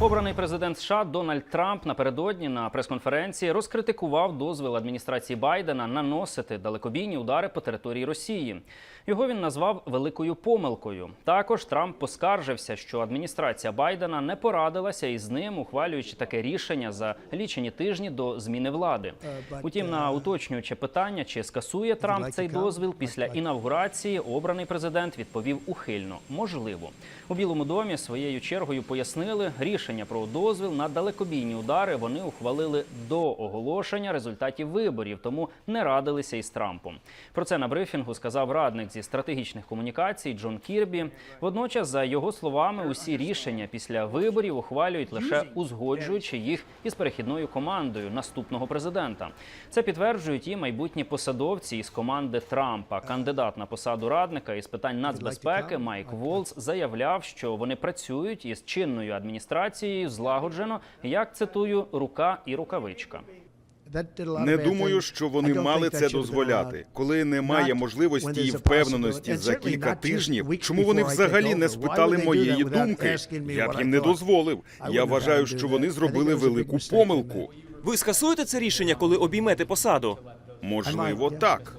Обраний президент США Дональд Трамп напередодні на прес-конференції розкритикував дозвіл адміністрації Байдена наносити далекобійні удари по території Росії. Його він назвав великою помилкою. Також Трамп поскаржився, що адміністрація Байдена не порадилася із ним, ухвалюючи таке рішення за лічені тижні до зміни влади. Утім, на уточнююче питання, чи скасує Трамп цей дозвіл після інавгурації, обраний президент відповів ухильно. Можливо, у Білому домі своєю чергою пояснили, рішення про дозвіл на далекобійні удари вони ухвалили до оголошення результатів виборів, тому не радилися із Трампом. Про це на брифінгу сказав радник зі стратегічних комунікацій Джон Кірбі. Водночас, за його словами, усі рішення після виборів ухвалюють лише узгоджуючи їх із перехідною командою наступного президента. Це підтверджують і майбутні посадовці із команди Трампа. Кандидат на посаду радника із питань нацбезпеки Майк Волц заявляв, що вони працюють із чинною адміністрацією злагоджено, як цитую, рука і рукавичка. Не думаю, що вони мали це дозволяти. Коли немає можливості і впевненості за кілька тижнів, чому вони взагалі не спитали моєї думки? Я б їм не дозволив. Я вважаю, що вони зробили велику помилку. Ви скасуєте це рішення, коли обіймете посаду? Можливо, так.